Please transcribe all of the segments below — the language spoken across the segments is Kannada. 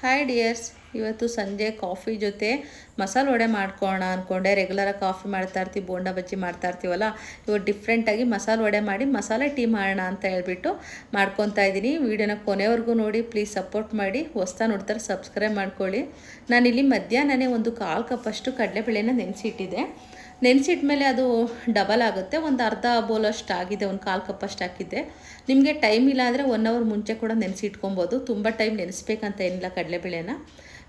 ಹಾಯ್ ಡಿಯರ್ಸ್ ಇವತ್ತು ಸಂಜೆ ಕಾಫಿ ಜೊತೆ ಮಸಾಲೆ ವಡೆ ಮಾಡ್ಕೊಳ್ಳೋಣ ಅಂದ್ಕೊಂಡೆ ರೆಗ್ಯುಲರಾಗಿ ಕಾಫಿ ಮಾಡ್ತಾ ಇರ್ತೀವಿ, ಬೋಂಡ ಬಜ್ಜಿ ಮಾಡ್ತಾ ಇರ್ತೀವಲ್ಲ ಇವತ್ತು ಡಿಫ್ರೆಂಟಾಗಿ ಮಸಾಲೆ ವಡೆ ಮಾಡಿ ಮಸಾಲೆ ಟೀ ಮಾಡೋಣ ಅಂತ ಹೇಳ್ಬಿಟ್ಟು ಮಾಡ್ಕೊತಾ ಇದ್ದೀನಿ. ವೀಡಿಯೋನ ಕೊನೆವರೆಗೂ ನೋಡಿ ಪ್ಲೀಸ್ ಸಪೋರ್ಟ್ ಮಾಡಿ. ಹೊಸ್ತಾ ನೋಡ್ತಾರೆ ಸಬ್ಸ್ಕ್ರೈಬ್ ಮಾಡ್ಕೊಳ್ಳಿ. ನಾನಿಲ್ಲಿ ಮಧ್ಯಾಹ್ನನೇ ಒಂದು ಕಾಲು ಕಪ್ಪಷ್ಟು ಕಡಲೆಬೇಳೆನ ನೆನೆಸಿಟ್ಟಿದ್ದೆ. ನೆನೆಸಿಟ್ಮೇಲೆ ಅದು ಡಬಲ್ ಆಗುತ್ತೆ. ಒಂದು ಅರ್ಧ ಬೋಲಷ್ಟು ಆಗಿದೆ, ಒಂದು ಕಾಲು ಕಪ್ಪಷ್ಟು ಹಾಕಿದ್ದೆ. ನಿಮಗೆ ಟೈಮ್ ಇಲ್ಲ ಅಂದರೆ ಒನ್ ಅವರ್ ಮುಂಚೆ ಕೂಡ ನೆನೆಸಿಟ್ಕೊಬೋದು. ತುಂಬ ಟೈಮ್ ನೆನೆಸ್ಬೇಕಂತ ಏನಿಲ್ಲ ಕಡಲೆಬೇಳೆನ.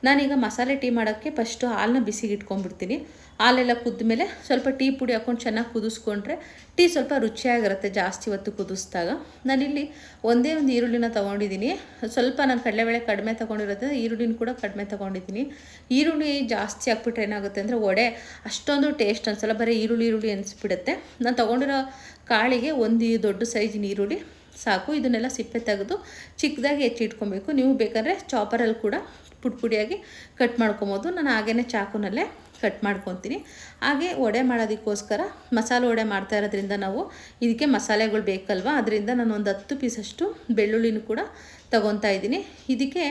ನಾನೀಗ ಮಸಾಲೆ ಟೀ ಮಾಡೋಕ್ಕೆ ಫಸ್ಟು ಹಾಲನ್ನ ಬಿಸಿಗೆ ಇಟ್ಕೊಂಡ್ಬಿಡ್ತೀನಿ ಹಾಲೆಲ್ಲ ಕುದ್ದ ಮೇಲೆ ಸ್ವಲ್ಪ ಟೀ ಪುಡಿ ಹಾಕ್ಕೊಂಡು ಚೆನ್ನಾಗಿ ಕುದಿಸ್ಕೊಂಡ್ರೆ ಟೀ ಸ್ವಲ್ಪ ರುಚಿಯಾಗಿರುತ್ತೆ ಜಾಸ್ತಿ ಹೊತ್ತು ಕುದಿಸ್ದಾಗ. ನಾನಿಲ್ಲಿ ಒಂದೇ ಒಂದು ಈರುಳ್ಳಿನ ತೊಗೊಂಡಿದ್ದೀನಿ. ಸ್ವಲ್ಪ ನಾನು ಕಡಲೆಬೇಳೆ ಕಡಿಮೆ ತೊಗೊಂಡಿರೋದ್ರಿಂದ ಈರುಳ್ಳಿನ ಕೂಡ ಕಡಿಮೆ ತೊಗೊಂಡಿದ್ದೀನಿ. ಈರುಳ್ಳಿ ಜಾಸ್ತಿ ಹಾಕ್ಬಿಟ್ರೆ ಏನಾಗುತ್ತೆ ಅಂದರೆ ವಡೆ, ಅಷ್ಟೊಂದು ಟೇಸ್ಟ್ ಅನ್ಸಲ್ಲ, ಬರೀ ಈರುಳ್ಳಿ ಈರುಳ್ಳಿ ಅನಿಸ್ಬಿಡುತ್ತೆ. ನಾನು ತೊಗೊಂಡಿರೋ ಕಾಳಿಗೆ ಒಂದು ದೊಡ್ಡ ಸೈಜಿನ ಈರುಳ್ಳಿ ಸಾಕು, ಇದನ್ನೆಲ್ಲ ಸಿಪ್ಪೆ ತೆಗೆದು ಚಿಕ್ಕದಾಗಿ ಹೆಚ್ಚಿಟ್ಕೊಬೇಕು. ನೀವು ಬೇಕಾದ್ರೆ ಚಾಪರಲ್ಲಿ ಕೂಡ ಪುಡಿ ಪುಡಿಯಾಗಿ ಕಟ್ ಮಾಡ್ಕೊಬೋದು. ನಾನು ಹಾಗೆಯೇ ಚಾಕುನಲ್ಲೇ ಕಟ್ ಮಾಡ್ಕೊತೀನಿ. ಹಾಗೆ ವಡೆ ಮಾಡೋದಕ್ಕೋಸ್ಕರ ಮಸಾಲೆ ವಡೆ ಮಾಡ್ತಾ ಇರೋದ್ರಿಂದ ನಾವು ಇದಕ್ಕೆ ಮಸಾಲೆಗಳು ಬೇಕಲ್ವ? ಅದರಿಂದ ನಾನು ಒಂದು ಹತ್ತು ಪೀಸಷ್ಟು ಬೆಳ್ಳುಳ್ಳಿನೂ ಕೂಡ ತಗೊತಾ ಇದ್ದೀನಿ. ಇದಕ್ಕೆ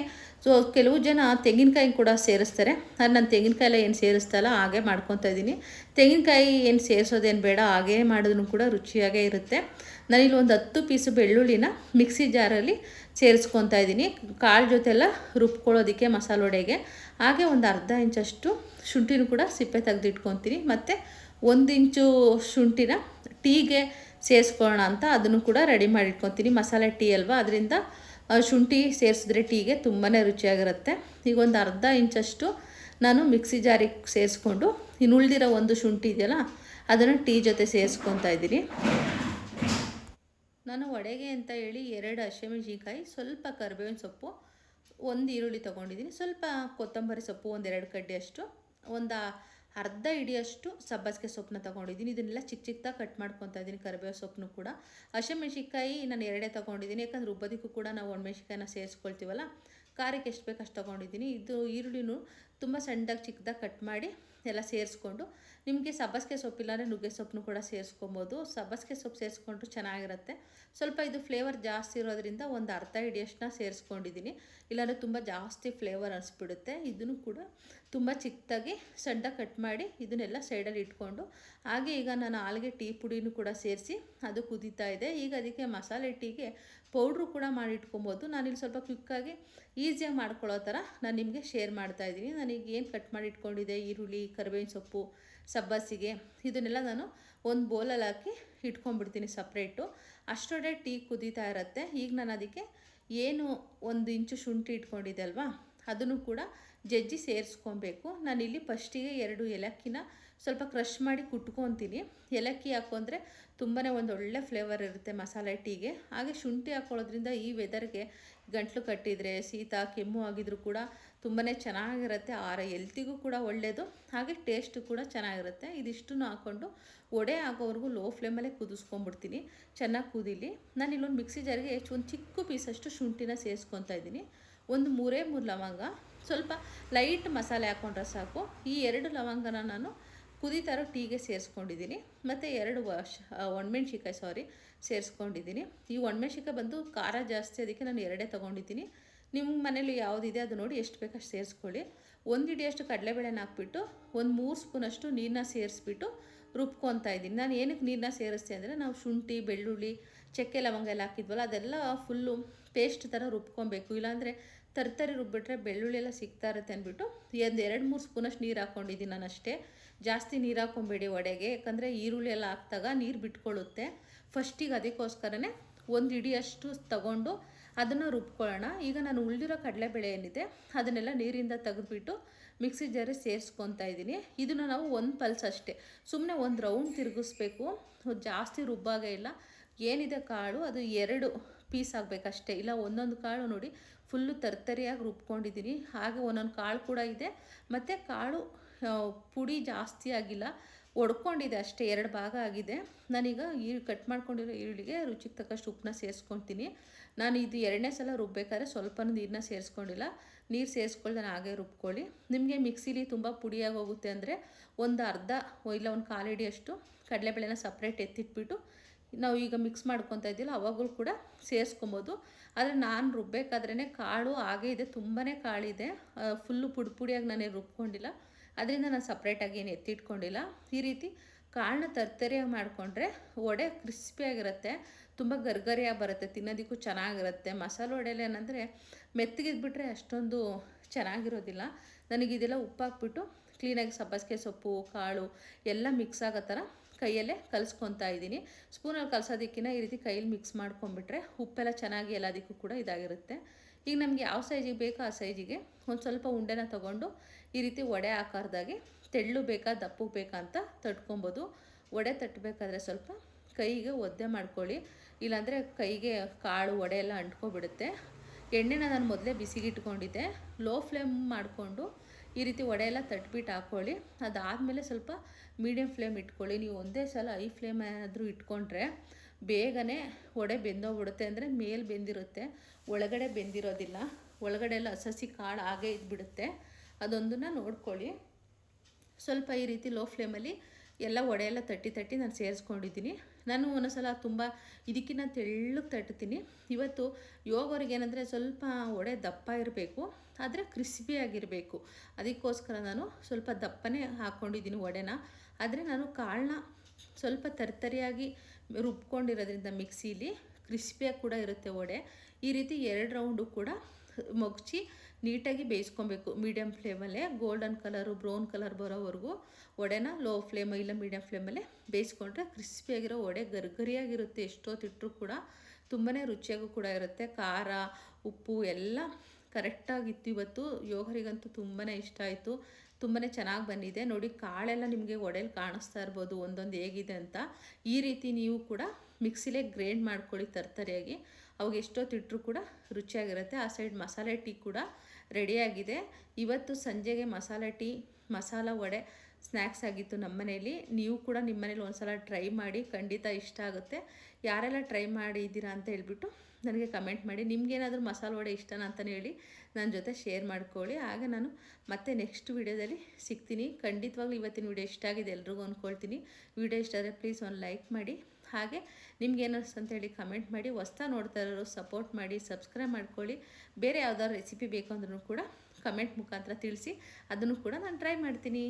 ಸೊ, ಕೆಲವು ಜನ ತೆಂಗಿನಕಾಯಿ ಕೂಡ ಸೇರಿಸ್ತಾರೆ. ಅದು ನಾನು ತೆಂಗಿನಕಾಯಿ ಏನು ಸೇರಿಸ್ತಲ್ಲ, ಹಾಗೆ ಮಾಡ್ಕೊತಾ ಇದ್ದೀನಿ. ತೆಂಗಿನಕಾಯಿ ಏನು ಸೇರಿಸೋದೇನು ಬೇಡ, ಹಾಗೇ ಮಾಡಿದ್ರೂ ಕೂಡ ರುಚಿಯಾಗೇ ಇರುತ್ತೆ. ನಾನಿಲ್ಲಿ ಒಂದು ಹತ್ತು ಪೀಸು ಬೆಳ್ಳುಳ್ಳಿನ ಮಿಕ್ಸಿ ಜಾರಲ್ಲಿ ಸೇರಿಸ್ಕೊತಾ ಇದ್ದೀನಿ. ಕಾಳು ಜೊತೆಲ್ಲ ರುಬ್ಕೊಳ್ಳೋದಕ್ಕೆ ಮಸಾಲೆ ವಡೆಗೆ. ಹಾಗೆ ಒಂದು ಅರ್ಧ ಇಂಚಷ್ಟು ಶುಂಠಿನೂ ಕೂಡ ಸಿಪ್ಪೆ ತೆಗೆದಿಟ್ಕೊತೀನಿ. ಮತ್ತು ಒಂದು ಇಂಚು ಶುಂಠಿನ ಟೀಗೆ ಸೇರಿಸ್ಕೊಳ್ಳೋಣ ಅಂತ ಅದನ್ನು ಕೂಡ ರೆಡಿ ಮಾಡಿಟ್ಕೊತೀನಿ. ಮಸಾಲೆ ಟೀ ಅಲ್ವಾ? ಅದರಿಂದ ಶುಂಠಿ ಸೇರಿಸಿದ್ರೆ ಟೀಗೆ ತುಂಬಾ ರುಚಿಯಾಗಿರುತ್ತೆ. ಈಗ ಒಂದು ಅರ್ಧ ಇಂಚಷ್ಟು ನಾನು ಮಿಕ್ಸಿ ಜಾರಿಗೆ ಸೇರಿಸ್ಕೊಂಡು, ಇನ್ನು ಉಳಿದಿರೋ ಒಂದು ಶುಂಠಿ ಇದೆಯಲ್ಲ, ಅದನ್ನು ಟೀ ಜೊತೆ ಸೇರಿಸ್ಕೊತಾ ಇದ್ದೀನಿ. ನಾನು ವಡೆಗೆ ಅಂತ ಹೇಳಿ ಎರಡು ಹಸಿಮೆಣ್ಸಿನ್ಕಾಯಿ, ಸ್ವಲ್ಪ ಕರಿಬೇವಿನ ಸೊಪ್ಪು, ಒಂದು ಈರುಳ್ಳಿ ತೊಗೊಂಡಿದ್ದೀನಿ. ಸ್ವಲ್ಪ ಕೊತ್ತಂಬರಿ ಸೊಪ್ಪು ಒಂದೆರಡು ಎರಡು ಕಡ್ಡಿಯಷ್ಟು, ಒಂದು ಅರ್ಧ ಇಡಿಯಷ್ಟು ಸಬ್ಬಸಿಗೆ ಸೊಪ್ಪನ್ನ ತೊಗೊಂಡಿದ್ದೀನಿ. ಇದನ್ನೆಲ್ಲ ಚಿಕ್ಕ ಚಿಕ್ಕದಾಗಿ ಕಟ್ ಮಾಡ್ಕೊತ ಇದ್ದೀನಿ ಕರಿಬೇವು ಸೊಪ್ಪನ್ನು ಕೂಡ. ಹಸಿಮೆಣ್ಸಿನ್ಕಾಯಿ ನಾನು ಎರಡೇ ತೊಗೊಂಡಿದ್ದೀನಿ. ಯಾಕಂದ್ರೆ ರುಬ್ಬೋದಕ್ಕೂ ಕೂಡ ನಾವು ಒಣಮೆಣ್ಸಿನ್ಕಾಯಿನ ಸೇರಿಸ್ಕೊಳ್ತೀವಲ್ಲ, ಖಾರಕ್ಕೆ ಎಷ್ಟು ಬೇಕು ಅಷ್ಟು ತೊಗೊಂಡಿದ್ದೀನಿ. ಇದು ಈರುಳ್ಳಿನೂ ತುಂಬ ಸಣ್ಣದಾಗಿ ಚಿಕ್ಕದಾಗಿ ಕಟ್ ಮಾಡಿ ಎಲ್ಲ ಸೇರಿಸ್ಕೊಂಡು ನಿಮಗೆ ಸಬ್ಬಸಿಗೆ ಸೊಪ್ಪು ಇಲ್ಲಾಂದರೆ ನುಗ್ಗೆ ಸೊಪ್ಪನ್ನು ಕೂಡ ಸೇರಿಸ್ಕೊಬೋದು. ಸಬ್ಬಸಿಗೆ ಸೊಪ್ಪು ಸೇರಿಸ್ಕೊಂಡ್ರು ಚೆನ್ನಾಗಿರುತ್ತೆ. ಸ್ವಲ್ಪ ಇದು ಫ್ಲೇವರ್ ಜಾಸ್ತಿ ಇರೋದ್ರಿಂದ ಒಂದು ಅರ್ಧ ಹಿಡಿಯಷ್ಟನ್ನ ಸೇರಿಸ್ಕೊಂಡಿದ್ದೀನಿ. ಇಲ್ಲಾಂದರೆ ತುಂಬ ಜಾಸ್ತಿ ಫ್ಲೇವರ್ ಅನಿಸ್ಬಿಡುತ್ತೆ. ಇದನ್ನು ಕೂಡ ತುಂಬ ಚಿಕ್ಕದಾಗಿ ಸಡ್ಡ ಕಟ್ ಮಾಡಿ ಇದನ್ನೆಲ್ಲ ಸೈಡಲ್ಲಿ ಇಟ್ಕೊಂಡು, ಹಾಗೆ ಈಗ ನಾನು ಹಾಲಿಗೆ ಟೀ ಪುಡಿನೂ ಕೂಡ ಸೇರಿಸಿ ಅದು ಕುದೀತಾ ಇದೆ. ಈಗ ಅದಕ್ಕೆ ಮಸಾಲೆ ಟೀಗೆ ಪೌಡ್ರು ಕೂಡ ಮಾಡಿ ಇಟ್ಕೊಬೋದು. ನಾನಿಲ್ಲಿ ಸ್ವಲ್ಪ ಕ್ವಿಕ್ಕಾಗಿ ಈಸಿಯಾಗಿ ಮಾಡ್ಕೊಳ್ಳೋ ಥರ ನಾನು ನಿಮಗೆ ಶೇರ್ ಮಾಡ್ತಾಯಿದ್ದೀನಿ ನನಗೆ ಏನು ಕಟ್ ಮಾಡಿ ಇಟ್ಕೊಂಡಿದೆ ಈರುಳ್ಳಿ, ಕರಿಬೇವಿನ ಸೊಪ್ಪು, ಸಬ್ಬಸಿಗೆ, ಇದನ್ನೆಲ್ಲ ನಾನು ಒಂದು ಬೌಲಲ್ಲಿ ಹಾಕಿ ಇಟ್ಕೊಂಡ್ಬಿಡ್ತೀನಿ ಸಪ್ರೇಟು ಅಷ್ಟೊಡೆ ಟೀ ಕುದೀತಾ ಇರುತ್ತೆ. ಈಗ ನಾನು ಅದಕ್ಕೆ ಏನು ಒಂದು ಇಂಚು ಶುಂಠಿ ಇಟ್ಕೊಂಡಿದ್ದೆ ಅಲ್ವಾ? ಅದನ್ನು ಕೂಡ ಜಜ್ಜಿ ಸೇರಿಸ್ಕೊಬೇಕು. ನಾನಿಲ್ಲಿ ಫಸ್ಟಿಗೆ ಎರಡು ಏಲಕ್ಕಿನ ಸ್ವಲ್ಪ ಕ್ರಷ್ ಮಾಡಿ ಕುಟ್ಕೊತೀನಿ. ಏಲಕ್ಕಿ ಹಾಕೊಂಡ್ರೆ ತುಂಬಾ ಒಂದು ಒಳ್ಳೆ ಫ್ಲೇವರ್ ಇರುತ್ತೆ ಮಸಾಲೆ ಟೀಗೆ. ಹಾಗೆ ಶುಂಠಿ ಹಾಕೊಳ್ಳೋದ್ರಿಂದ ಈ ವೆದರ್ಗೆ ಗಂಟ್ಲು ಕಟ್ಟಿದರೆ, ಶೀತ, ಕೆಮ್ಮು ಆಗಿದ್ರು ಕೂಡ ತುಂಬಾ ಚೆನ್ನಾಗಿರುತ್ತೆ. ಆರ ಎಲ್ತಿಗೂ ಕೂಡ ಒಳ್ಳೆಯದು ಹಾಗೆ ಟೇಸ್ಟು ಕೂಡ ಚೆನ್ನಾಗಿರುತ್ತೆ. ಇದಿಷ್ಟನ್ನು ಹಾಕ್ಕೊಂಡು ಒಡೆ ಆಗೋವರೆಗೂ ಲೋ ಫ್ಲೇಮಲ್ಲೇ ಕುದಿಸ್ಕೊಂಡ್ಬಿಡ್ತೀನಿ. ಚೆನ್ನಾಗಿ ಕುದಿಲಿ. ನಾನು ಇಲ್ಲೊಂದು ಮಿಕ್ಸಿ ಜಾರಿಗೆ ಒಂದು ಚಿಕ್ಕ ಪೀಸಷ್ಟು ಶುಂಠಿನ ಸೇರಿಸ್ಕೊತಾ ಇದ್ದೀನಿ. ಒಂದು ಮೂರೇ ಮೂರು ಲವಂಗ. ಸ್ವಲ್ಪ ಲೈಟ್ ಮಸಾಲೆ ಹಾಕ್ಕೊಂಡ್ರೆ ಸಾಕು. ಈ ಎರಡು ಲವಂಗನ ನಾನು ಕುದೀತಾರೋ ಟೀಗೆ ಸೇರಿಸ್ಕೊಂಡಿದ್ದೀನಿ ಮತ್ತು ಎರಡು ವಾಶ್ ಒಣಮೆಣ್ಸಿಕಾಯಿ ಸಾರಿ ಸೇರಿಸ್ಕೊಂಡಿದ್ದೀನಿ ಈ ಒಣಮೆಣ್ಸಿಕಾಯಿ ಬಂದು ಖಾರ ಜಾಸ್ತಿ ಅದಕ್ಕೆ ನಾನು ಎರಡೇ ತೊಗೊಂಡಿದ್ದೀನಿ. ನಿಮ್ಮ ಮನೇಲಿ ಯಾವುದಿದೆ ಅದು ನೋಡಿ ಎಷ್ಟು ಬೇಕಷ್ಟು ಸೇರಿಸ್ಕೊಳ್ಳಿ. ಒಂದು ಹಿಡಿಯಷ್ಟು ಕಡಲೆಬೇಳೆನ ಹಾಕ್ಬಿಟ್ಟು, ಒಂದು ಮೂರು ಸ್ಪೂನಷ್ಟು ನೀರನ್ನ ಸೇರಿಸ್ಬಿಟ್ಟು ರುಬ್ಕೊತಾ ಇದ್ದೀನಿ. ನಾನು ಏನಕ್ಕೆ ನೀರನ್ನ ಸೇರಿಸ್ತೀನಿ ಅಂದರೆ ನಾವು ಶುಂಠಿ, ಬೆಳ್ಳುಳ್ಳಿ, ಚಕ್ಕೆ ಲವಂಗ ಎಲ್ಲ ಹಾಕಿದ್ವಲ್ಲ, ಅದೆಲ್ಲ ಫುಲ್ಲು ಪೇಸ್ಟ್ ಥರ ರುಬ್ಕೊಬೇಕು. ಇಲ್ಲಾಂದರೆ ತರ್ತರಿ ರುಬ್ಬಿಟ್ರೆ ಬೆಳ್ಳುಳ್ಳಿ ಎಲ್ಲ ಸಿಗ್ತಾ ಇರುತ್ತೆ ಅಂದ್ಬಿಟ್ಟು ಒಂದು ಎರಡು ಮೂರು ಸ್ಪೂನಷ್ಟು ನೀರು ಹಾಕ್ಕೊಂಡಿದ್ದೀನಿ ನಾನು ಅಷ್ಟೇ ಜಾಸ್ತಿ ನೀರು ಹಾಕ್ಕೊಬೇಡಿ ಒಡೆಗೆ, ಯಾಕಂದರೆ ಈರುಳ್ಳಿ ಎಲ್ಲ ಹಾಕ್ದಾಗ ನೀರು ಬಿಟ್ಕೊಳ್ಳುತ್ತೆ. ಫಸ್ಟಿಗೆ ಅದಕ್ಕೋಸ್ಕರನೇ ಒಂದು ಇಡಿಯಷ್ಟು ತಗೊಂಡು ಅದನ್ನು ರುಬ್ಕೊಳ್ಳೋಣ. ಈಗ ನಾನು ಉಳಿದಿರೋ ಕಡಲೆಬೇಳೆ ಏನಿದೆ, ಅದನ್ನೆಲ್ಲ ನೀರಿಂದ ತೆಗೆದುಬಿಟ್ಟು ಮಿಕ್ಸಿ ಜಾರಿ ಸೇರಿಸ್ಕೊತಾ ಇದ್ದೀನಿ. ಇದನ್ನು ನಾವು ಒಂದು ಪಲ್ಸ್ ಅಷ್ಟೇ. ಸುಮ್ಮನೆ ಒಂದು ರೌಂಡ್ ತಿರುಗಿಸ್ಬೇಕು. ಜಾಸ್ತಿ ರುಬ್ಬಾಗೇ ಇಲ್ಲ. ಏನಿದೆ ಕಾಳು, ಅದು ಎರಡು ಪೀಸ್ ಆಗಬೇಕಷ್ಟೇ. ಇಲ್ಲ, ಒಂದೊಂದು ಕಾಳು ನೋಡಿ ಫುಲ್ಲು ತರ್ತರಿಯಾಗಿ ರುಬ್ಕೊಂಡಿದ್ದೀನಿ. ಹಾಗೆ ಒಂದೊಂದು ಕಾಳು ಕೂಡ ಇದೆ. ಮತ್ತು ಕಾಳು ಪುಡಿ ಜಾಸ್ತಿ ಆಗಿಲ್ಲ. ಒಡ್ಕೊಂಡಿದೆ ಅಷ್ಟೇ, ಎರಡು ಭಾಗ ಆಗಿದೆ. ನಾನೀಗ ಈ ಕಟ್ ಮಾಡ್ಕೊಂಡಿರೋ ಈರುಳ್ಳಿಗೆ ರುಚಿಗೆ ತಕ್ಕಷ್ಟು ಉಪ್ಪನ್ನ ಸೇರಿಸ್ಕೊತೀನಿ. ನಾನು ಇದು ಎರಡನೇ ಸಲ ರುಬ್ಬೇಕಾದ್ರೆ ಸ್ವಲ್ಪ ನೀರನ್ನ ಸೇರಿಸ್ಕೊಂಡಿಲ್ಲ. ನೀರು ಸೇರಿಸ್ಕೊಳ್ದೆ ಹಾಗೆ ರುಬ್ಕೊಳ್ಳಿ. ನಿಮಗೆ ಮಿಕ್ಸಿಲಿ ತುಂಬ ಪುಡಿಯಾಗಿ ಹೋಗುತ್ತೆ ಅಂದರೆ ಒಂದು ಅರ್ಧ ಇಲ್ಲ ಒಂದು ಕಾಲು ಹಿಡಿಯಷ್ಟು ಕಡಲೆಬೇಳೆನ ಸಪ್ರೇಟ್ ಎತ್ತಿಟ್ಬಿಟ್ಟು ನಾವು ಈಗ ಮಿಕ್ಸ್ ಮಾಡ್ಕೊತಾ ಇದ್ದಿಲ್ಲ, ಅವಾಗಲೂ ಕೂಡ ಸೇರಿಸ್ಕೊಬೋದು. ಆದರೆ ನಾನು ರುಬ್ಬೇಕಾದ್ರೇ ಕಾಳು ಹಾಗೇ ಇದೆ ತುಂಬಾ ಕಾಳಿದೆ. ಫುಲ್ಲು ಪುಡಿ ಪುಡಿಯಾಗಿ ನಾನೇ ರುಬ್ಕೊಂಡಿಲ್ಲ. ಅದರಿಂದ ನಾನು ಸಪ್ರೇಟಾಗಿ ಏನು ಎತ್ತಿಟ್ಕೊಂಡಿಲ್ಲ. ಈ ರೀತಿ ಕಾಳನ್ನ ತರ್ತರಿಯಾಗಿ ಮಾಡಿಕೊಂಡ್ರೆ ವಡೆ ಕ್ರಿಸ್ಪಿಯಾಗಿರುತ್ತೆ ತುಂಬ ಗರ್ಗರಿಯಾಗಿ ಬರುತ್ತೆ, ತಿನ್ನೋದಕ್ಕೂ ಚೆನ್ನಾಗಿರುತ್ತೆ. ಮಸಾಲೆ ವಡೆಯಲ್ಲಿ ಏನಂದರೆ ಮೆತ್ತಗಿದ್ಬಿಟ್ರೆ ಅಷ್ಟೊಂದು ಚೆನ್ನಾಗಿರೋದಿಲ್ಲ. ನನಗಿದೆಲ್ಲ ಉಪ್ಪು ಹಾಕ್ಬಿಟ್ಟು ಕ್ಲೀನಾಗಿ ಸಬ್ಬಸಿಗೆ ಸೊಪ್ಪು, ಕಾಳು ಎಲ್ಲ ಮಿಕ್ಸ್ ಆಗೋ ಥರ ಕೈಯಲ್ಲೇ ಕಲಿಸ್ಕೊತಾ ಇದ್ದೀನಿ. ಸ್ಪೂನಲ್ಲಿ ಕಲಸೋದಕ್ಕಿಂತ ಈ ರೀತಿ ಕೈಯಲ್ಲಿ ಮಿಕ್ಸ್ ಮಾಡ್ಕೊಂಡ್ಬಿಟ್ರೆ ಉಪ್ಪೆಲ್ಲ ಚೆನ್ನಾಗಿ ಎಲ್ಲದಕ್ಕೂ ಕೂಡ ಇದಾಗಿರುತ್ತೆ. ಈಗ ನಮಗೆ ಯಾವ ಸೈಜಿಗೆ ಬೇಕೋ ಆ ಸೈಜಿಗೆ ಒಂದು ಸ್ವಲ್ಪ ಉಂಡೆನ ತೊಗೊಂಡು ಈ ರೀತಿ ವಡೆ ಆಕಾರದಾಗಿ ತೆಳ್ಳು ಬೇಕಾ, ದಪ್ಪು ಬೇಕಾ ಅಂತ ತಟ್ಕೊಬೋದು. ವಡೆ ತಟ್ಟಬೇಕಾದ್ರೆ ಸ್ವಲ್ಪ ಕೈಗೆ ಒದ್ದೆ ಮಾಡ್ಕೊಳ್ಳಿ. ಇಲ್ಲಾಂದರೆ ಕೈಗೆ ಕಾಳು, ವಡೆ ಎಲ್ಲ ಅಂಟ್ಕೊಬಿಡುತ್ತೆ. ಎಣ್ಣೆನ ನಾನು ಮೊದಲೇ ಬಿಸಿಗಿಟ್ಕೊಂಡಿದ್ದೆ. ಲೋ ಫ್ಲೇಮ್ ಮಾಡಿಕೊಂಡು ಈ ರೀತಿ ವಡೆ ಎಲ್ಲ ತಟ್ಬಿಟ್ಟು ಹಾಕ್ಕೊಳ್ಳಿ ಅದಾದಮೇಲೆ ಸ್ವಲ್ಪ ಮೀಡಿಯಮ್ ಫ್ಲೇಮ್ ಇಟ್ಕೊಳ್ಳಿ. ನೀವು ಒಂದೇ ಸಲ ಐ ಫ್ಲೇಮ್ ಏನಾದರೂ ಇಟ್ಕೊಂಡ್ರೆ ಬೇಗನೆ ವಡೆ ಬೆಂದೋಗ್ಬಿಡುತ್ತೆ ಅಂದರೆ ಮೇಲೆ ಬೆಂದಿರುತ್ತೆ, ಒಳಗಡೆ ಬೆಂದಿರೋದಿಲ್ಲ. ಒಳಗಡೆ ಎಲ್ಲ ಹಸಸಿ ಕಾಳು ಹಾಗೆ ಇದ್ಬಿಡುತ್ತೆ. ಅದೊಂದನ್ನು ನೋಡ್ಕೊಳ್ಳಿ. ಸ್ವಲ್ಪ ಈ ರೀತಿ ಲೋ ಫ್ಲೇಮಲ್ಲಿ ಎಲ್ಲ ಒಡೆ ಎಲ್ಲ ತಟ್ಟಿ ತಟ್ಟಿ ನಾನು ಸೇರಿಸ್ಕೊಂಡಿದ್ದೀನಿ. ನಾನು ಒಂದೊಂದ್ಸಲ ತುಂಬ ಇದಕ್ಕಿಂತ ತೆಳ್ಳಗೆ ತಟ್ಟುತ್ತೀನಿ ಇವತ್ತು ಯೋಗವ್ರಿಗೆ ಏನಂದರೆ ಸ್ವಲ್ಪ ಒಡೆ ದಪ್ಪ ಇರಬೇಕು, ಆದರೆ ಕ್ರಿಸ್ಪಿಯಾಗಿರಬೇಕು ಅದಕ್ಕೋಸ್ಕರ ನಾನು ಸ್ವಲ್ಪ ದಪ್ಪನೇ ಹಾಕ್ಕೊಂಡಿದ್ದೀನಿ ಒಡೆನ. ಆದರೆ ನಾನು ಕಾಳನ್ನ ಸ್ವಲ್ಪ ತರ್ತರಿಯಾಗಿ ರುಬ್ಕೊಂಡಿರೋದ್ರಿಂದ ಮಿಕ್ಸಿಲಿ ಕ್ರಿಸ್ಪಿಯಾಗಿ ಕೂಡ ಇರುತ್ತೆ ವಡೆ ಈ ರೀತಿ ಎರಡು ರೌಂಡು ಕೂಡ ಮೊಗ್ಚಿ ನೀಟಾಗಿ ಬೇಯಿಸ್ಕೊಬೇಕು. ಮೀಡಿಯಮ್ ಫ್ಲೇಮಲ್ಲೇ ಗೋಲ್ಡನ್ ಕಲರು, ಬ್ರೌನ್ ಕಲರ್ ಬರೋವರೆಗೂ ವಡೆನ ಲೋ ಫ್ಲೇಮ್ ಇಲ್ಲ ಮೀಡಿಯಮ್ ಫ್ಲೇಮಲ್ಲೇ ಬೇಯಿಸ್ಕೊಂಡ್ರೆ ಕ್ರಿಸ್ಪಿಯಾಗಿರೋ ವಡೆ ಗರ್ಗರಿಯಾಗಿರುತ್ತೆ. ಎಷ್ಟೊತ್ತಿಟ್ಟರೂ ಕೂಡ ತುಂಬಾ ರುಚಿಯಾಗೂ ಕೂಡ ಇರುತ್ತೆ. ಖಾರ, ಉಪ್ಪು ಎಲ್ಲ ಕರೆಕ್ಟಾಗಿತ್ತು. ಇವತ್ತು ಯೋಗರಿಗಂತೂ ತುಂಬಾ ಇಷ್ಟ ಆಯಿತು. ತುಂಬಾ ಚೆನ್ನಾಗಿ ಬಂದಿದೆ. ನೋಡಿ, ಕಾಳೆಲ್ಲ ನಿಮಗೆ ಒಡೆಯಲ್ಲಿ ಕಾಣಿಸ್ತಾ ಇರ್ಬೋದು, ಒಂದೊಂದು ಹೇಗಿದೆ ಅಂತ. ಈ ರೀತಿ ನೀವು ಕೂಡ ಮಿಕ್ಸಿಲೇ ಗ್ರೈಂಡ್ ಮಾಡ್ಕೊಳ್ಳಿ ತರ್ತರಿಯಾಗಿ. ಅವಾಗ ಎಷ್ಟೊತ್ತಿಟ್ಟರೂ ಕೂಡ ರುಚಿಯಾಗಿರುತ್ತೆ. ಆ ಸೈಡ್ ಮಸಾಲೆ ಟೀ ಕೂಡ ರೆಡಿಯಾಗಿದೆ ಇವತ್ತು ಸಂಜೆಗೆ ಮಸಾಲೆ ಟೀ, ಮಸಾಲ ವಡೆ ಸ್ನ್ಯಾಕ್ಸ್ ಆಗಿತ್ತು ನಮ್ಮ ಮನೆಯಲ್ಲಿ ನೀವು ಕೂಡ ನಿಮ್ಮ ಮನೇಲಿ ಒಂದ್ಸಲ ಟ್ರೈ ಮಾಡಿ ಖಂಡಿತ ಇಷ್ಟ ಆಗುತ್ತೆ. ಯಾರೆಲ್ಲ ಟ್ರೈ ಮಾಡಿದ್ದೀರಾ ಅಂತ ಹೇಳ್ಬಿಟ್ಟು ನನಗೆ ಕಮೆಂಟ್ ಮಾಡಿ, ನಿಮಗೇನಾದರೂ ಮಸಾಲೆ ವಡೆ ಇಷ್ಟನಾ? ಅಂತಲೇ ಹೇಳಿ ನನ್ನ ಜೊತೆ ಶೇರ್ ಮಾಡ್ಕೊಳ್ಳಿ. ಆಗ ನಾನು ಮತ್ತೆ ನೆಕ್ಸ್ಟ್ ವೀಡಿಯೋದಲ್ಲಿ ಸಿಗ್ತೀನಿ. ಖಂಡಿತವಾಗ್ಲೂ ಇವತ್ತಿನ ವೀಡಿಯೋ ಇಷ್ಟ ಆಗಿದೆ ಎಲ್ರಿಗೂ ಅಂದ್ಕೊಳ್ತೀನಿ ವೀಡಿಯೋ ಇಷ್ಟ ಆದರೆ ಪ್ಲೀಸ್ ಒಂದು ಲೈಕ್ ಮಾಡಿ. ಹಾಗೆ ನಿಮ್ಗೆ ಅಂತ ಹೇಳಿ ಕಮೆಂಟ್ ಮಾಡಿ. ಹೊಸ್ತಾ ನೋಡ್ತಾ ಇರೋರು ಸಪೋರ್ಟ್ ಮಾಡಿ ಸಬ್ಸ್ಕ್ರೈಬ್ ಮಾಡ್ಕೊಳ್ಳಿ. ಬೇರೆ ಯಾವ್ದಾದ್ರು ರೆಸಿಪಿ ಬೇಕು ಅಂದ್ರೂ ಕೂಡ ಕಮೆಂಟ್ ಮುಖಾಂತರ ತಿಳಿಸಿ. ಅದನ್ನು ಕೂಡ ನಾನು ಟ್ರೈ ಮಾಡ್ತೀನಿ.